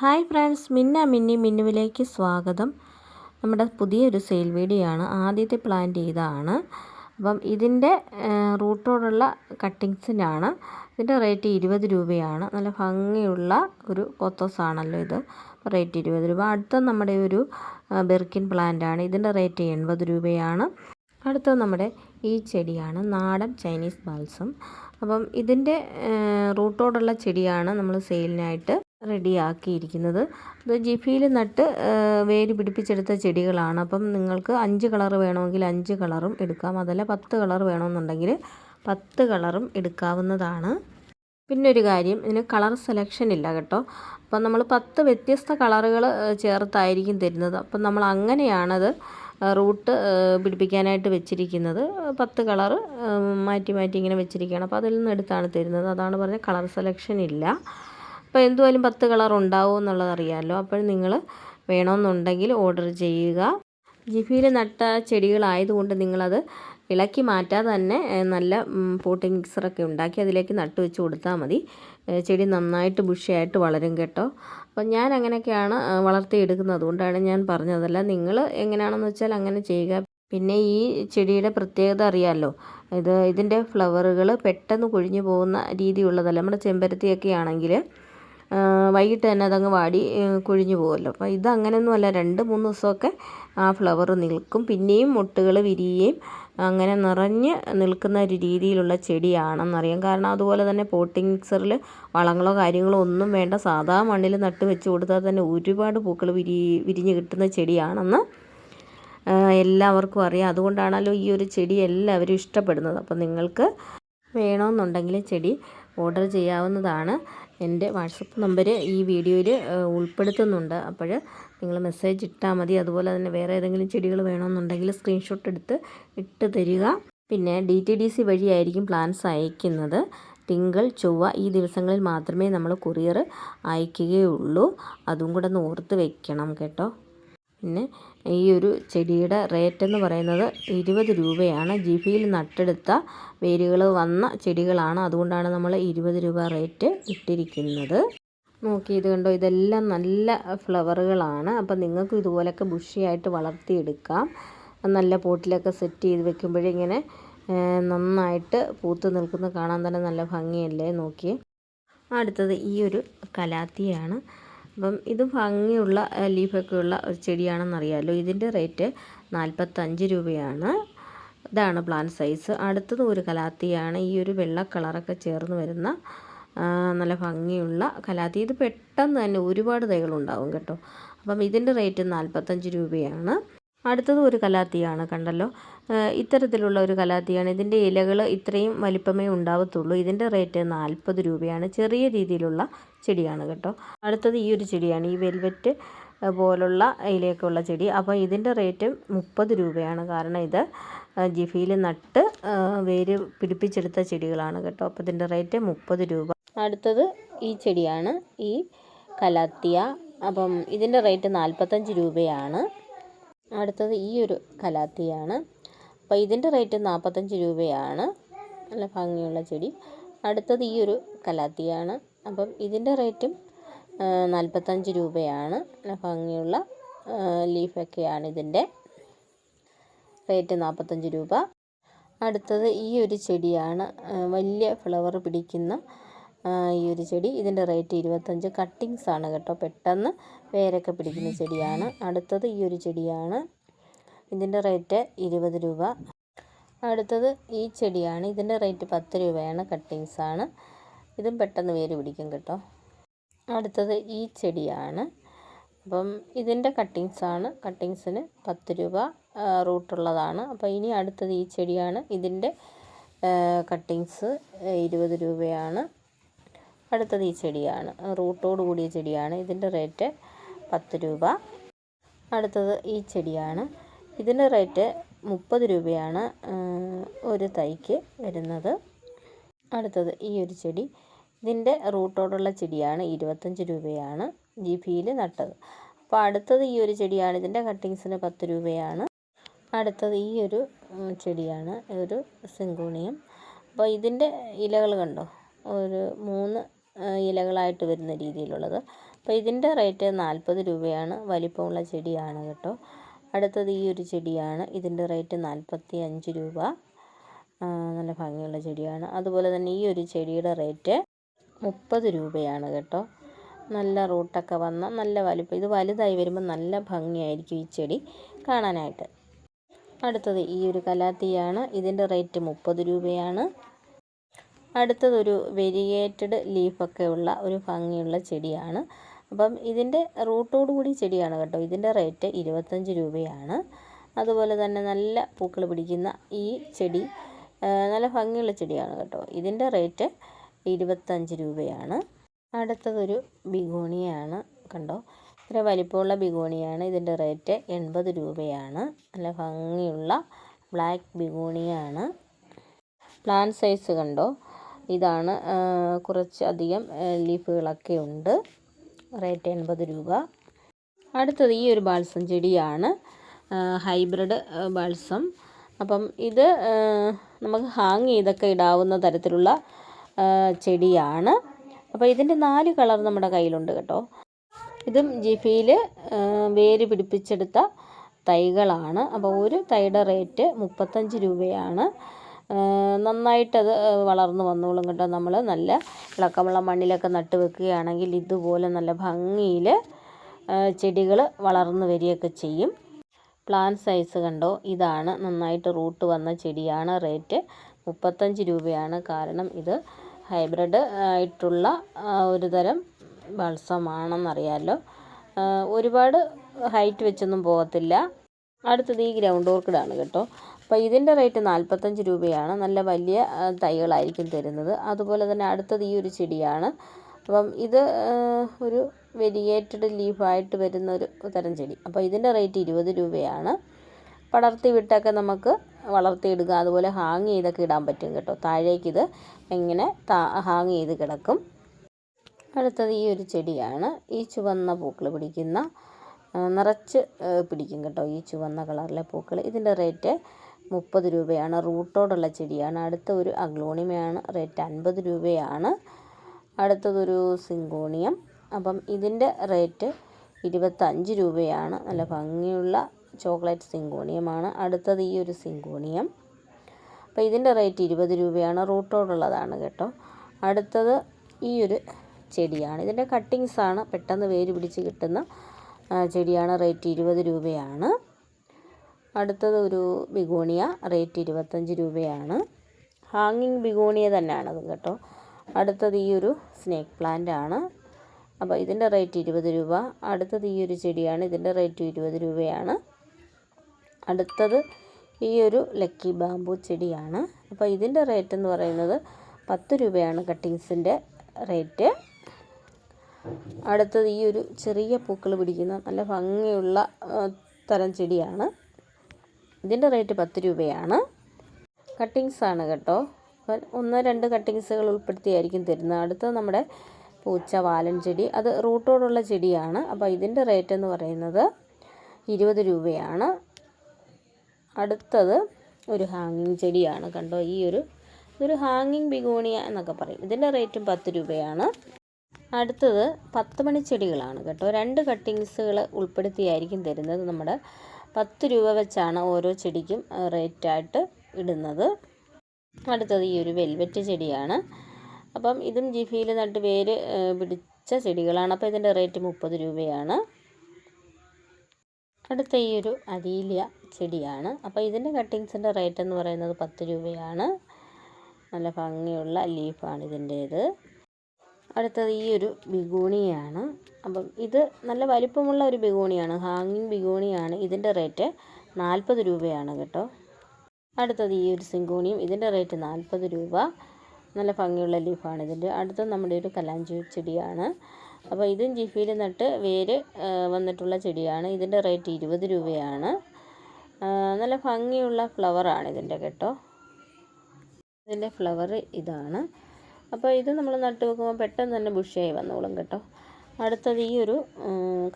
Hi friends മിന്ന മിന്നി മിന്നുവിലേക്ക് സ്വാഗതം. നമ്മുടെ പുതിയൊരു സെയിൽ വീഡിയോ ആണ് ആദ്യത്തെ പ്ലാന്റ് ഇതാണ്. അപ്പം ഇതിന്റെ റൂട്ടോടുള്ള കട്ടിങ്സിനാണ്. ഇതിന്റെ റേറ്റ് ഇരുപത് രൂപയാണ്. നല്ല ഭംഗിയുള്ള ഒരു കൊത്തോസ് ആണല്ലോ ഇത് റേറ്റ് ഇരുപത് രൂപ. അടുത്ത നമ്മുടെ ഒരു ബെർക്കിൻ പ്ലാന്റ് ആണ്. ഇതിന്റെ റേറ്റ് എൺപത് രൂപയാണ്. അടുത്തത് നമ്മുടെ ഈ ചെടിയാണ്. നാടൻ ചൈനീസ് ബാൽസം. അപ്പം ഇതിന്റെ റൂട്ടോടുള്ള ചെടിയാണ് നമ്മൾ സെയിലിനായിട്ട് റെഡിയാക്കിയിരിക്കുന്നത്. ഇത് ജിഫിയിൽ നട്ട് വേര് പിടിപ്പിച്ചെടുത്ത ചെടികളാണ്. അപ്പം നിങ്ങൾക്ക് അഞ്ച് കളർ വേണമെങ്കിൽ അഞ്ച് കളറും എടുക്കാം. അതല്ല പത്ത് കളർ വേണമെന്നുണ്ടെങ്കിൽ പത്ത് കളറും എടുക്കാവുന്നതാണ്. പിന്നെ ഒരു കാര്യം ഇതിന് കളർ സെലക്ഷൻ ഇല്ല കേട്ടോ. അപ്പം നമ്മൾ പത്ത് വ്യത്യസ്ത കളറുകൾ ചേർത്തായിരിക്കും തരുന്നത്. അപ്പം നമ്മൾ അങ്ങനെയാണത് റൂട്ട് പിടിപ്പിക്കാനായിട്ട് വെച്ചിരിക്കുന്നത്. പത്ത് കളർ മാറ്റി മാറ്റി ഇങ്ങനെ വെച്ചിരിക്കുകയാണ്. അപ്പോൾ അതിൽ നിന്ന് എടുത്താണ് തരുന്നത്. അതാണ് പറഞ്ഞത് കളർ സെലക്ഷൻ ഇല്ല. അപ്പോൾ എന്തുമായാലും പത്ത് കളർ ഉണ്ടാവും എന്നുള്ളത് അറിയാമല്ലോ. അപ്പോൾ നിങ്ങൾ വേണമെന്നുണ്ടെങ്കിൽ ഓർഡർ ചെയ്യുക. ജിഫിയിൽ നട്ട ചെടികളായതുകൊണ്ട് നിങ്ങളത് ഇളക്കി മാറ്റാതെ തന്നെ നല്ല പോട്ടിംഗ് മിക്സറൊക്കെ ഉണ്ടാക്കി അതിലേക്ക് നട്ട് വെച്ച് കൊടുത്താൽ മതി. ചെടി നന്നായിട്ട് ബുഷിയായിട്ട് വളരും കേട്ടോ. അപ്പം ഞാൻ അങ്ങനെയൊക്കെയാണ് വളർത്തിയെടുക്കുന്നത്. അതുകൊണ്ടാണ് ഞാൻ പറഞ്ഞതല്ല നിങ്ങൾ എങ്ങനെയാണെന്ന് വെച്ചാൽ അങ്ങനെ ചെയ്യുക. പിന്നെ ഈ ചെടിയുടെ പ്രത്യേകത അറിയാമല്ലോ. ഇത് ഇതിന്റെ ഫ്ലവറുകൾ പെട്ടെന്ന് കൊഴിഞ്ഞു പോകുന്ന രീതിയുള്ളതല്ല. നമ്മുടെ ചെമ്പരത്തിയൊക്കെ ആണെങ്കിൽ വൈകിട്ട് തന്നെ അതങ്ങ് വാടി കുഴിഞ്ഞു പോകുമല്ലോ. അപ്പോൾ ഇത് അങ്ങനെയൊന്നുമല്ല രണ്ട് മൂന്ന് ദിവസമൊക്കെ ആ ഫ്ലവർ നിൽക്കും. പിന്നെയും മുട്ടുകൾ വിരിയുകയും അങ്ങനെ നിറഞ്ഞ് നിൽക്കുന്ന ഒരു രീതിയിലുള്ള ചെടിയാണെന്നറിയാം. കാരണം അതുപോലെ തന്നെ പോട്ടിംഗ് മിക്സറിൽ വളങ്ങളോ കാര്യങ്ങളോ ഒന്നും വേണ്ട. സാധാ മണ്ണിൽ നട്ട് വെച്ച് കൊടുത്താൽ തന്നെ ഒരുപാട് പൂക്കൾ വിരി വിരിഞ്ഞ് കിട്ടുന്ന ചെടിയാണെന്ന് എല്ലാവർക്കും അറിയാം. അതുകൊണ്ടാണല്ലോ ഈ ഒരു ചെടി എല്ലാവരും ഇഷ്ടപ്പെടുന്നത്. അപ്പോൾ നിങ്ങൾക്ക് വേണമെന്നുണ്ടെങ്കിൽ ചെടി ഓർഡർ ചെയ്യാവുന്നതാണ്. എന്റെ വാട്സപ്പ് നമ്പർ ഈ വീഡിയോയിൽ ഉൾപ്പെടുത്തുന്നുണ്ട്. അപ്പോൾ നിങ്ങൾ മെസ്സേജ് ഇട്ടാൽ മതി. അതുപോലെ തന്നെ വേറെ ഏതെങ്കിലും ചെടികൾ വേണമെന്നുണ്ടെങ്കിൽ സ്ക്രീൻഷോട്ട് എടുത്ത് ഇട്ട് തരിക. പിന്നെ ഡി ടി ഡി സി വഴിയായിരിക്കും പ്ലാൻസ് അയക്കുന്നത്. തിങ്കൾ ചൊവ്വ ഈ ദിവസങ്ങളിൽ മാത്രമേ നമ്മൾ കൊറിയർ അയക്കുകയുള്ളൂ. അതും കൂടെ ഒന്ന് ഓർത്ത് വെക്കണം കേട്ടോ. പിന്നെ ഈ ഒരു ചെടിയുടെ റേറ്റ് എന്ന് പറയുന്നത് ഇരുപത് രൂപയാണ്. ജിഫിയിൽ നട്ടെടുത്ത വേരുകൾ വന്ന ചെടികളാണ്. അതുകൊണ്ടാണ് നമ്മൾ ഇരുപത് രൂപ റേറ്റ് ഇട്ടിരിക്കുന്നത്. നോക്കി ഇത് കണ്ടോ? ഇതെല്ലാം നല്ല ഫ്ലവറുകളാണ് അപ്പം നിങ്ങൾക്ക് ഇതുപോലൊക്കെ ബുഷിയായിട്ട് വളർത്തിയെടുക്കാം. നല്ല പോട്ടിലൊക്കെ സെറ്റ് ചെയ്ത് വെക്കുമ്പോഴേ ഇങ്ങനെ നന്നായിട്ട് പൂത്ത് നിൽക്കുന്നത് കാണാൻ തന്നെ നല്ല ഭംഗിയല്ലേ? നോക്കി അടുത്തത് ഈ ഒരു കലാത്തിയാണ്. അപ്പം ഇത് ഭംഗിയുള്ള ലീഫൊക്കെ ഉള്ള ഒരു ചെടിയാണെന്നറിയാമല്ലോ ഇതിന്റെ റേറ്റ് നാൽപ്പത്തഞ്ച് രൂപയാണ്. ഇതാണ് പ്ലാൻ സൈസ്. അടുത്തത് ഒരു കലാത്തിയാണ്. ഈ ഒരു വെള്ള കളറൊക്കെ ചേർന്ന് വരുന്ന നല്ല ഭംഗിയുള്ള കലാത്തി. ഇത് പെട്ടെന്ന് തന്നെ ഒരുപാട് തൈകളുണ്ടാവും കേട്ടോ. അപ്പം ഇതിന്റെ റേറ്റ് നാൽപ്പത്തഞ്ച് രൂപയാണ്. അടുത്തത് ഒരു കലാത്തിയാണ് കണ്ടല്ലോ. ഇത്തരത്തിലുള്ള ഒരു കലാത്തിയാണ്. ഇതിന്റെ ഇലകൾ ഇത്രയും വലിപ്പമേ ഉണ്ടാവത്തുള്ളൂ. ഇതിന്റെ റേറ്റ് നാൽപ്പത് രൂപയാണ്. ചെറിയ രീതിയിലുള്ള ചെടിയാണ് കേട്ടോ. അടുത്തത് ഈ ഒരു ചെടിയാണ് ഈ വെൽവെറ്റ് പോലുള്ള ഇലയൊക്കെയുള്ള ചെടി. അപ്പോൾ ഇതിന്റെ റേറ്റ് മുപ്പത് രൂപയാണ്. കാരണം ഇത് ജിഫിയിൽ നട്ട് വേര് പിടിപ്പിച്ചെടുത്ത ചെടികളാണ് കേട്ടോ. അപ്പോൾ ഇതിന്റെ റേറ്റ് മുപ്പത് രൂപ. അടുത്തത് ഈ ചെടിയാണ് ഈ കലാത്തിയ. അപ്പം ഇതിന്റെ റേറ്റ് നാൽപ്പത്തഞ്ച് രൂപയാണ്. അടുത്തത് ഈ ഒരു കലാത്തിയാണ്. അപ്പോൾ ഇതിന്റെ റേറ്റ് നാൽപ്പത്തഞ്ച് രൂപയാണ്. നല്ല ഭംഗിയുള്ള ചെടി. അടുത്തത് ഈ ഒരു കലാത്തിയാണ്. അപ്പം ഇതിന്റെ റേറ്റും നാൽപ്പത്തഞ്ച് രൂപയാണ്. ഭംഗിയുള്ള ലീഫൊക്കെയാണ് ഇതിന്റെ. റേറ്റ് നാൽപ്പത്തഞ്ച് രൂപ. അടുത്തത് ഈ ഒരു ചെടിയാണ്. വലിയ ഫ്ലവർ പിടിക്കുന്ന ഈ ഒരു ചെടി. ഇതിന്റെ റേറ്റ് ഇരുപത്തഞ്ച്. കട്ടിങ്സ് ആണ് കേട്ടോ. പെട്ടെന്ന് വേരൊക്കെ പിടിക്കുന്ന ചെടിയാണ്. അടുത്തത് ഈ ഒരു ചെടിയാണ്. ഇതിന്റെ റേറ്റ് ഇരുപത് രൂപ. അടുത്തത് ഈ ചെടിയാണ്. ഇതിന്റെ റേറ്റ് പത്ത് രൂപയാണ്. കട്ടിങ്സ് ആണ്. ഇതും പെട്ടെന്ന് വേര് പിടിക്കും കേട്ടോ. അടുത്തത് ഈ ചെടിയാണ്. അപ്പം ഇതിന്റെ കട്ടിങ്സാണ് കട്ടിങ്സിന് പത്ത് രൂപ റൂട്ടുള്ളതാണ് അപ്പോൾ ഇനി അടുത്തത് ഈ ചെടിയാണ്. ഇതിന്റെ കട്ടിങ്സ് ഇരുപത് രൂപയാണ്. അടുത്തത് ഈ ചെടിയാണ്. റൂട്ടോട് കൂടിയ ചെടിയാണ്. ഇതിന്റെ റേറ്റ് പത്ത് രൂപ. അടുത്തത് ഈ ചെടിയാണ്. ഇതിന്റെ റേറ്റ് മുപ്പത് രൂപയാണ് ഒരു തൈക്ക് വരുന്നത്. അടുത്തത് ഈ ഒരു ചെടി. ഇതിന്റെ റൂട്ടോടുള്ള ചെടിയാണ് ഇരുപത്തഞ്ച് രൂപയാണ് ജി പിയിൽ നട്ടത്. അപ്പോൾ അടുത്തത് ഈ ഒരു ചെടിയാണ്. ഇതിന്റെ കട്ടിങ്സിന് പത്ത് രൂപയാണ്. അടുത്തത് ഈ ഒരു ചെടിയാണ്. ഒരു സിങ്കോണിയം. അപ്പോൾ ഇതിന്റെ ഇലകൾ കണ്ടോ? ഒരു മൂന്ന് ഇലകളായിട്ട് വരുന്ന രീതിയിലുള്ളത്. അപ്പോൾ ഇതിന്റെ റേറ്റ് നാൽപ്പത് രൂപയാണ്. വലിപ്പമുള്ള ചെടിയാണ് കേട്ടോ. അടുത്തത് ഈ ഒരു ചെടിയാണ്. ഇതിന്റെ റേറ്റ് നാൽപ്പത്തി അഞ്ച് രൂപ നല്ല ഭംഗിയുള്ള ചെടിയാണ്. അതുപോലെ തന്നെ ഈ ഒരു ചെടിയുടെ റേറ്റ് മുപ്പത് രൂപയാണ് കേട്ടോ. നല്ല റൂട്ടൊക്കെ വന്ന നല്ല വലുപ്പം. ഇത് വലുതായി വരുമ്പോൾ നല്ല ഭംഗിയായിരിക്കും ഈ ചെടി കാണാനായിട്ട്. അടുത്തത് ഈ ഒരു കലാത്തിയാണ്. ഇതിന്റെ റേറ്റ് മുപ്പത് രൂപയാണ്. അടുത്തതൊരു വെരിയേറ്റഡ് ലീഫൊക്കെ ഉള്ള ഒരു ഭംഗിയുള്ള ചെടിയാണ്. അപ്പം ഇതിന്റെ റൂട്ടോട് കൂടി ചെടിയാണ് കേട്ടോ. ഇതിന്റെ റേറ്റ് ഇരുപത്തഞ്ച് രൂപയാണ്. അതുപോലെ തന്നെ നല്ല പൂക്കൾ പിടിക്കുന്ന ഈ ചെടി നല്ല ഭംഗിയുള്ള ചെടിയാണ് കേട്ടോ. ഇതിന്റെ റേറ്റ് ഇരുപത്തഞ്ച് രൂപയാണ്. അടുത്തതൊരു ബിഗോണിയാണ്. കണ്ടോ? ഇത്ര വലിപ്പമുള്ള ബിഗോണിയാണ്. ഇതിന്റെ റേറ്റ് എൺപത് രൂപയാണ്. നല്ല ഭംഗിയുള്ള ബ്ലാക്ക് ബിഗോണിയാണ്. പ്ലാൻ സൈസ് കണ്ടോ? ഇതാണ് കുറച്ച് അധികം ലീഫുകളൊക്കെ ഉണ്ട്. റേറ്റ് എൺപത് രൂപ. അടുത്തത് ഈ ഒരു ബാൽസം ചെടിയാണ്. Hybrid balsam. അപ്പം ഇത് നമുക്ക് ഹാങ് ചെയ്തൊക്കെ ഇടാവുന്ന തരത്തിലുള്ള ചെടിയാണ്. അപ്പോൾ ഇതിന്റെ നാല് കളർ നമ്മുടെ കയ്യിലുണ്ട് കേട്ടോ. ഇതും ജിഫിയിൽ വേര് പിടിപ്പിച്ചെടുത്ത തൈകളാണ്. അപ്പോൾ ഒരു തൈയുടെ റേറ്റ് മുപ്പത്തഞ്ച് രൂപയാണ്. നന്നായിട്ടത് വളർന്നു വന്നോളും കേട്ടോ നമ്മൾ നല്ല ഇളക്കമുള്ള മണ്ണിലൊക്കെ നട്ട് വെക്കുകയാണെങ്കിൽ ഇതുപോലെ നല്ല ഭംഗിയിൽ ചെടികൾ വളർന്നു വരികയൊക്കെ ചെയ്യും. പ്ലാന്റ് സൈസ് കണ്ടോ? ഇതാണ്. നന്നായിട്ട് റൂട്ട് വന്ന ചെടിയാണ്. റേറ്റ് മുപ്പത്തഞ്ച് രൂപയാണ്. കാരണം ഇത് ഹൈബ്രിഡ് ആയിട്ടുള്ള ഒരു തരം ബൾസമാണെന്നറിയാമല്ലോ ഒരുപാട് ഹൈറ്റ് വെച്ചൊന്നും പോകത്തില്ല. അടുത്തത് ഈ ഗ്രൗണ്ട് ഓർക്കിഡാണ് കേട്ടോ. അപ്പോൾ ഇതിന്റെ റേറ്റ് നാൽപ്പത്തഞ്ച് രൂപയാണ്. നല്ല വലിയ തൈകളായിരിക്കും തരുന്നത്. അതുപോലെ തന്നെ അടുത്തത് ഈ ഒരു ചെടിയാണ്. അപ്പം ഇത് ഒരു വെരിയേറ്റഡ് ലീഫായിട്ട് വരുന്ന ഒരു തരം ചെടി. അപ്പോൾ ഇതിന്റെ റേറ്റ് ഇരുപത് രൂപയാണ്. പടർത്തി വിട്ടൊക്കെ നമുക്ക് വളർത്തിയിടുക. അതുപോലെ ഹാങ് ചെയ്തൊക്കെ ഇടാൻ പറ്റും കേട്ടോ. താഴേക്കിത് ഇങ്ങനെ ഹാങ് ചെയ്ത് കിടക്കും. അടുത്തത് ഈ ഒരു ചെടിയാണ്. ഈ ചുവന്ന പൂക്കൾ പിടിക്കുന്ന നിറച്ച് പിടിക്കും കേട്ടോ ഈ ചുവന്ന കളറിലെ പൂക്കൾ ഇതിന്റെ റേറ്റ് മുപ്പത് രൂപയാണ്. റൂട്ടോടുള്ള ചെടിയാണ്. അടുത്ത ഒരു അഗ്ലോണിമയാണ്. റേറ്റ് അൻപത് രൂപയാണ്. അടുത്തതൊരു സിങ്കോണിയം അപ്പം ഇതിന്റെ റേറ്റ് ഇരുപത്തഞ്ച് രൂപയാണ്. നല്ല ഭംഗിയുള്ള ചോക്ലേറ്റ് സിങ്കോണിയമാണ്. അടുത്തത് ഈ ഒരു സിങ്കോണിയം. അപ്പോൾ ഇതിന്റെ റേറ്റ് ഇരുപത് രൂപയാണ്. റൂട്ടോടുള്ളതാണ് കേട്ടോ. അടുത്തത് ഈ ഒരു ചെടിയാണ്. ഇതിന്റെ കട്ടിങ്സാണ് പെട്ടെന്ന് വേര് പിടിച്ച് കിട്ടുന്ന ചെടിയാണ്. റേറ്റ് ഇരുപത് രൂപയാണ്. അടുത്തത് ഒരു ബിഗോണിയ. റേറ്റ് ഇരുപത്തഞ്ച് രൂപയാണ്. ഹാങ്ങിങ് ബിഗോണിയ തന്നെയാണത് കേട്ടോ. അടുത്തത് ഈ ഒരു സ്നേക്ക് പ്ലാന്റ് ആണ്. അപ്പോൾ ഇതിന്റെ റേറ്റ് ഇരുപത് രൂപ. അടുത്തത് ഈ ഒരു ചെടിയാണ്. ഇതിന്റെ റേറ്റ് ഇരുപത് രൂപയാണ്. അടുത്തത് ഈ ഒരു ലക്കി ബാമ്പു ചെടിയാണ്. അപ്പോൾ ഇതിന്റെ റേറ്റ് എന്ന് പറയുന്നത് പത്ത് രൂപയാണ് കട്ടിങ്സിന്റെ റേറ്റ്. അടുത്തത് ഈ ഒരു ചെറിയ പൂക്കൾ പിടിക്കുന്ന നല്ല ഭംഗിയുള്ള തരം ചെടിയാണ്. ഇതിന്റെ റേറ്റ് പത്ത് രൂപയാണ്. കട്ടിങ്സ് ആണ് കേട്ടോ. അപ്പം ഒന്ന് രണ്ട് കട്ടിങ്സുകൾ ഉൾപ്പെടുത്തിയായിരിക്കും തരുന്നത്. അടുത്തത് നമ്മുടെ പൂച്ച വാലൻ ചെടി. അത് റൂട്ടോടുള്ള ചെടിയാണ്. അപ്പോൾ ഇതിന്റെ റേറ്റ് എന്ന് പറയുന്നത് ഇരുപത് രൂപയാണ്. അടുത്തത് ഒരു ഹാങ്ങിങ് ചെടിയാണ്. കണ്ടോ ഈ ഒരു ഇതൊരു ഹാങ്ങിങ് ബിഗോണിയ എന്നൊക്കെ പറയും. ഇതിന്റെ റേറ്റും പത്ത് രൂപയാണ്. അടുത്തത് പത്ത് മണി ചെടികളാണ് കേട്ടോ. രണ്ട് കട്ടിങ്സുകൾ ഉൾപ്പെടുത്തിയായിരിക്കും തരുന്നത്. നമ്മുടെ പത്ത് രൂപ വെച്ചാണ് ഓരോ ചെടിക്കും റേറ്റായിട്ട് ഇടുന്നത്. അടുത്തത് ഈ ഒരു വെൽവെറ്റ് ചെടിയാണ്. അപ്പം ഇതും ജിഫിയിൽ നട്ട് വേര് പിടിച്ച ചെടികളാണ്. അപ്പോൾ ഇതിന്റെ റേറ്റ് മുപ്പത് രൂപയാണ്. അടുത്ത ഈ ഒരു അരീലിയ ചെടിയാണ്. അപ്പോൾ ഇതിന്റെ കട്ടിങ്സിന്റെ റേറ്റ് എന്ന് പറയുന്നത് പത്ത് രൂപയാണ്. നല്ല ഭംഗിയുള്ള ലീഫാണ് ഇതിന്റേത്. അടുത്തത് ഈ ഒരു ബിഗൂണിയാണ്. അപ്പം ഇത് നല്ല വലിപ്പമുള്ള ഒരു ബിഗൂണിയാണ്. ഹാങ്ങിങ് ബിഗൂണിയാണ്. ഇതിന്റെ റേറ്റ് നാൽപ്പത് രൂപയാണ് കേട്ടോ. അടുത്തത് ഈ ഒരു സിങ്കോണിയും ഇതിന്റെ റേറ്റ് നാൽപ്പത് രൂപ. നല്ല ഭംഗിയുള്ള ലീഫാണ് ഇതിന്റെ. അടുത്തത് നമ്മുടെ ഒരു കലാഞ്ചി ചെടിയാണ്. അപ്പോൾ ഇതും ജിഫിയിൽ നട്ട് വേര് വന്നിട്ടുള്ള ചെടിയാണ്. ഇതിന്റെ റേറ്റ് ഇരുപത് രൂപയാണ്. നല്ല ഭംഗിയുള്ള ഫ്ലവറാണ് ഇതിന്റെ കേട്ടോ. ഇതിന്റെ ഫ്ലവർ ഇതാണ്. അപ്പോൾ ഇത് നമ്മൾ നട്ട് വെക്കുമ്പോൾ പെട്ടെന്ന് തന്നെ ബുഷിയായി വന്നോളും കേട്ടോ. അടുത്തത് ഈ ഒരു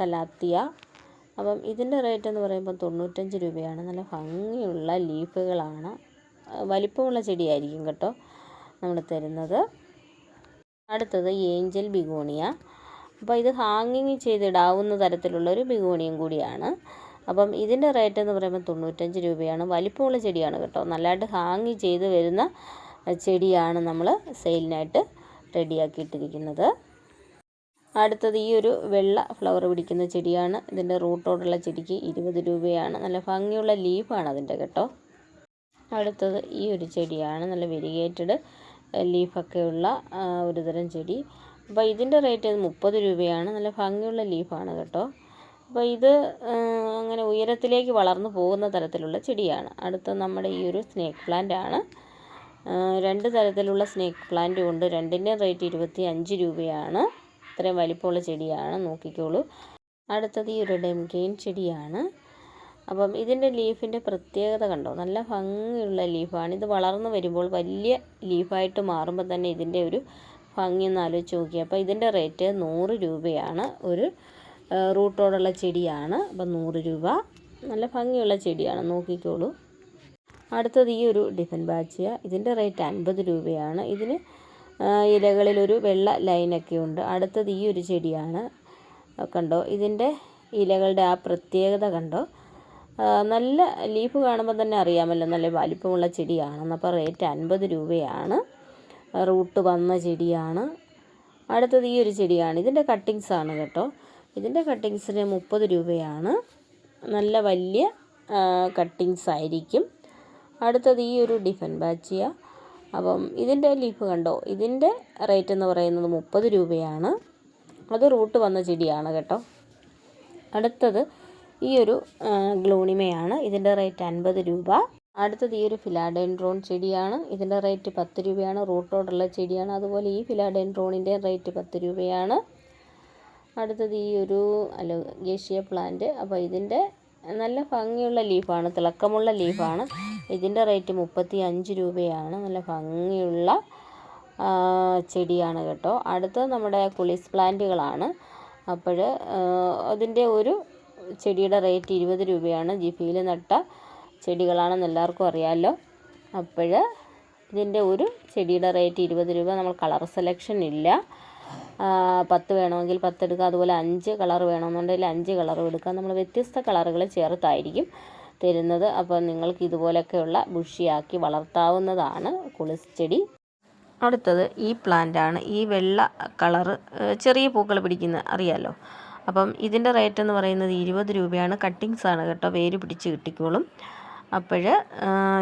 കലാത്തിയ. അപ്പം ഇതിന്റെ റേറ്റ് എന്ന് പറയുമ്പോൾ തൊണ്ണൂറ്റഞ്ച് രൂപയാണ്. നല്ല ഭംഗിയുള്ള ലീഫുകളാണ്. വലിപ്പമുള്ള ചെടിയായിരിക്കും കേട്ടോ നമ്മൾ തരുന്നത്. അടുത്തത് ഏഞ്ചൽ ബിഗോണിയ. അപ്പോൾ ഇത് ഹാങ്ങിങ് ചെയ്തിടാവുന്ന തരത്തിലുള്ള ഒരു ബിഗോണിയും കൂടിയാണ്. അപ്പം ഇതിന്റെ റേറ്റ് എന്ന് പറയുമ്പോൾ തൊണ്ണൂറ്റഞ്ച് രൂപയാണ്. വലിപ്പമുള്ള ചെടിയാണ് കേട്ടോ. നല്ലതായിട്ട് ഹാങ് ചെയ്ത് വരുന്ന ചെടിയാണ് നമ്മൾ സെയിലിനായിട്ട് റെഡിയാക്കിയിട്ടിരിക്കുന്നത് അടുത്തത് ഈ ഒരു വെള്ള ഫ്ലവർ പിടിക്കുന്ന ചെടിയാണ്. ഇതിന്റെ റൂട്ടോടുള്ള ചെടിക്ക് ഇരുപത് രൂപയാണ്. നല്ല ഭംഗിയുള്ള ലീഫാണ് അതിന്റെ കേട്ടോ. അടുത്തത് ഈ ഒരു ചെടിയാണ്. നല്ല വെരിഗേറ്റഡ് ലീഫൊക്കെയുള്ള ഒരു തരം ചെടി. അപ്പോൾ ഇതിന്റെ റേറ്റ് മുപ്പത് രൂപയാണ്. നല്ല ഭംഗിയുള്ള ലീഫാണ് കേട്ടോ. അപ്പോൾ ഇത് അങ്ങനെ ഉയരത്തിലേക്ക് വളർന്നു പോകുന്ന തരത്തിലുള്ള ചെടിയാണ്. അടുത്ത നമ്മുടെ ഈ ഒരു സ്നേക്ക് പ്ലാന്റ് ആണ്. രണ്ട് തരത്തിലുള്ള സ്നേക്ക് പ്ലാന്റും ഉണ്ട്. രണ്ടിന്റെയും റേറ്റ് ഇരുപത്തി അഞ്ച് രൂപയാണ്. ഇത്രയും വലിപ്പമുള്ള ചെടിയാണ്. നോക്കിക്കോളൂ. അടുത്തത് ഈ ഒരു ഡെംഗെയിൻ ചെടിയാണ്. അപ്പം ഇതിന്റെ ലീഫിന്റെ പ്രത്യേകത കണ്ടോ? നല്ല ഭംഗിയുള്ള ലീഫാണ്. ഇത് വളർന്നു വരുമ്പോൾ വലിയ ലീഫായിട്ട് മാറുമ്പോൾ തന്നെ ഇതിന്റെ ഒരു ഭംഗി ഒന്ന് ആലോചിച്ച് നോക്കി അപ്പോൾ ഇതിന്റെ റേറ്റ് നൂറ് രൂപയാണ്. ഒരു റൂട്ടോടുള്ള ചെടിയാണ്. അപ്പം നൂറ് രൂപ. നല്ല ഭംഗിയുള്ള ചെടിയാണ്. നോക്കിക്കോളൂ. അടുത്തത് ഈ ഒരു ഡിഫൻ ബാച്ചിയ. ഇതിന്റെ റേറ്റ് അൻപത് രൂപയാണ്. ഇതിന് ഇലകളിലൊരു വെള്ള ലൈനൊക്കെ ഉണ്ട്. അടുത്തത് ഈ ഒരു ചെടിയാണ്. കണ്ടോ? ഇതിന്റെ ഇലകളുടെ ആ പ്രത്യേകത കണ്ടോ? നല്ല ലീഫ് കാണുമ്പോൾ തന്നെ അറിയാമല്ലോ. നല്ല വലിപ്പമുള്ള ചെടിയാണെന്ന്. അപ്പോൾ റേറ്റ് അൻപത് രൂപയാണ്. റൂട്ട് വന്ന ചെടിയാണ്. അടുത്തത് ഈ ഒരു ചെടിയാണ്. ഇതിന്റെ കട്ടിങ്സ് ആണ് കേട്ടോ. ഇതിന്റെ കട്ടിങ്സിന് മുപ്പത് രൂപയാണ്. നല്ല വലിയ കട്ടിങ്സ് ആയിരിക്കും. അടുത്തത് ഈ ഒരു ഡിഫൻ ബാച്ചിയ. അപ്പം ഇതിന്റെ ലീഫ് കണ്ടോ? ഇതിന്റെ റേറ്റ് എന്ന് പറയുന്നത് മുപ്പത് രൂപയാണ്. അത് റൂട്ട് വന്ന ചെടിയാണ് കേട്ടോ. അടുത്തത് ഈ ഒരു ഗ്ലൂണിമയാണ്. ഇതിന്റെ റേറ്റ് അൻപത് രൂപ. അടുത്തത് ഈ ഒരു ഫിലാഡെൻഡ്രോൺ ചെടിയാണ്. ഇതിന്റെ റേറ്റ് പത്ത് രൂപയാണ്. റൂട്ടോടുള്ള ചെടിയാണ്. അതുപോലെ ഈ ഫിലാഡെൻഡ്രോണിന്റെ റേറ്റ് പത്ത് രൂപയാണ്. അടുത്തത് ഈ ഒരു അലോഗേഷ്യ പ്ലാന്റ്. അപ്പോൾ ഇതിന്റെ നല്ല ഭംഗിയുള്ള ലീഫാണ്. തിളക്കമുള്ള ലീഫാണ്. ഇതിന്റെ റേറ്റ് മുപ്പത്തി അഞ്ച് രൂപയാണ്. നല്ല ഭംഗിയുള്ള ചെടിയാണ് കേട്ടോ. അടുത്തത് നമ്മുടെ കുളിസ് പ്ലാന്റുകളാണ്. അപ്പോൾ അതിന്റെ ഒരു ചെടിയുടെ റേറ്റ് ഇരുപത് രൂപയാണ്. ജിഫിയിൽ നട്ട ചെടികളാണെന്ന് എല്ലാവർക്കും അറിയാമല്ലോ അപ്പോൾ ഇതിന്റെ ഒരു ചെടിയുടെ റേറ്റ് ഇരുപത് രൂപ. നമ്മൾ കളർ സെലക്ഷൻ ഇല്ല. പത്ത് വേണമെങ്കിൽ പത്തെടുക്കുക അതുപോലെ അഞ്ച് കളർ വേണമെന്നുണ്ടെങ്കിൽ അഞ്ച് കളറും എടുക്കുക നമ്മൾ വ്യത്യസ്ത കളറുകൾ ചേർത്തായിരിക്കും തരുന്നത്. അപ്പോൾ നിങ്ങൾക്ക് ഇതുപോലെയൊക്കെയുള്ള ബുഷിയാക്കി വളർത്താവുന്നതാണ് കുളിസ് ചെടി. അടുത്തത് ഈ പ്ലാന്റാണ് ഈ വെള്ള കളറ് ചെറിയ പൂക്കൾ പിടിക്കുന്ന അറിയാമല്ലോ അപ്പം ഇതിന്റെ റേറ്റ് എന്ന് പറയുന്നത് ഇരുപത് രൂപയാണ്. കട്ടിങ്സ് ആണ് കേട്ടോ. വേര് പിടിച്ച് കിട്ടിക്കോളും. അപ്പോൾ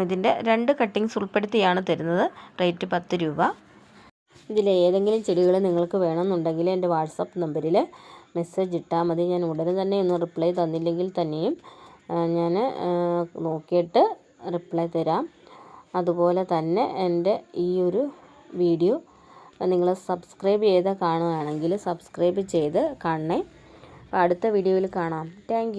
ഇതിന്റെ രണ്ട് കട്ടിങ്സ് ഉൾപ്പെടുത്തിയാണ് തരുന്നത്. റേറ്റ് പത്ത് രൂപ. ഇതിൽ ഏതെങ്കിലും ചെടികൾ നിങ്ങൾക്ക് വേണമെന്നുണ്ടെങ്കിൽ എന്റെ വാട്സപ്പ് നമ്പറിൽ മെസ്സേജ് ഇട്ടാൽ മതി. ഞാൻ ഉടനെ തന്നെ ഒന്ന് റിപ്ലൈ തന്നില്ലെങ്കിൽ തന്നെയും ഞാൻ നോക്കിയിട്ട് റിപ്ലൈ തരാം. അതുപോലെ തന്നെ എന്റെ ഈ ഒരു വീഡിയോ നിങ്ങൾ സബ്സ്ക്രൈബ് ചെയ്ത് കാണുകയാണെങ്കിൽ സബ്സ്ക്രൈബ് ചെയ്ത് കാണണേ. അടുത്ത വീഡിയോയിൽ കാണാം. താങ്ക്